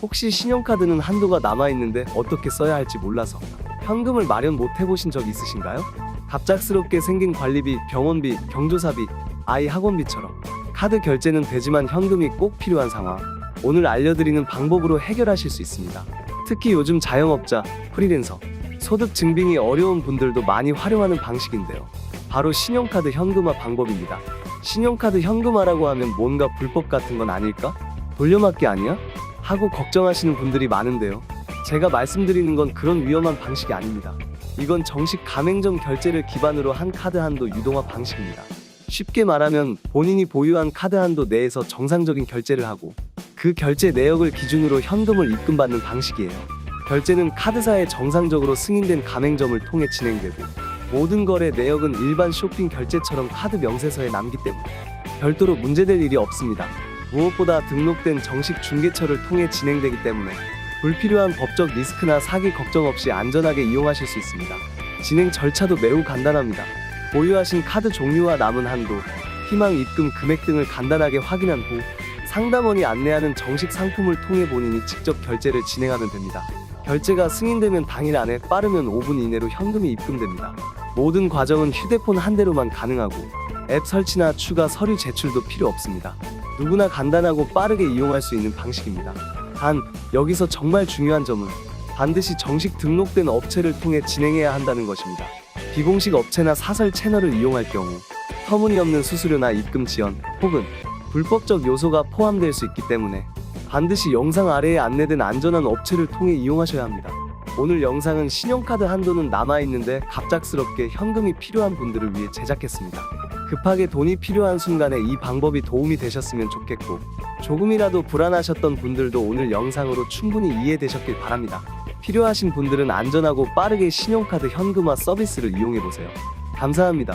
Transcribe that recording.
혹시 신용카드는 한도가 남아있는데 어떻게 써야 할지 몰라서 현금을 마련 못 해보신 적 있으신가요? 갑작스럽게 생긴 관리비, 병원비, 경조사비, 아이 학원비처럼 카드 결제는 되지만 현금이 꼭 필요한 상황. 오늘 알려드리는 방법으로 해결하실 수 있습니다. 특히 요즘 자영업자, 프리랜서, 소득 증빙이 어려운 분들도 많이 활용하는 방식인데요. 바로 신용카드 현금화 방법입니다. 신용카드 현금화라고 하면 뭔가 불법 같은 건 아닐까? 돌려막기 아니야? 하고 걱정하시는 분들이 많은데요. 제가 말씀드리는 건 그런 위험한 방식이 아닙니다. 이건 정식 가맹점 결제를 기반으로 한 카드 한도 유동화 방식입니다. 쉽게 말하면 본인이 보유한 카드 한도 내에서 정상적인 결제를 하고 그 결제 내역을 기준으로 현금을 입금받는 방식이에요. 결제는 카드사에 정상적으로 승인된 가맹점을 통해 진행되고 모든 거래 내역은 일반 쇼핑 결제처럼 카드 명세서에 남기 때문에 별도로 문제될 일이 없습니다. 무엇보다 등록된 정식 중개처를 통해 진행되기 때문에 불필요한 법적 리스크나 사기 걱정 없이 안전하게 이용하실 수 있습니다. 진행 절차도 매우 간단합니다. 보유하신 카드 종류와 남은 한도, 희망 입금 금액 등을 간단하게 확인한 후 상담원이 안내하는 정식 상품을 통해 본인이 직접 결제를 진행하면 됩니다. 결제가 승인되면 당일 안에 빠르면 5분 이내로 현금이 입금됩니다. 모든 과정은 휴대폰 한 대로만 가능하고 앱 설치나 추가 서류 제출도 필요 없습니다. 누구나 간단하고 빠르게 이용할 수 있는 방식입니다. 단 여기서 정말 중요한 점은 반드시 정식 등록된 업체를 통해 진행해야 한다는 것입니다. 비공식 업체나 사설 채널을 이용할 경우 터무니없는 수수료나 입금 지연 혹은 불법적 요소가 포함될 수 있기 때문에 반드시 영상 아래에 안내된 안전한 업체를 통해 이용하셔야 합니다. 오늘 영상은 신용카드 한도는 남아있는데 갑작스럽게 현금이 필요한 분들을 위해 제작했습니다. 급하게 돈이 필요한 순간에 이 방법이 도움이 되셨으면 좋겠고 조금이라도 불안하셨던 분들도 오늘 영상으로 충분히 이해되셨길 바랍니다. 필요하신 분들은 안전하고 빠르게 신용카드 현금화 서비스를 이용해보세요. 감사합니다.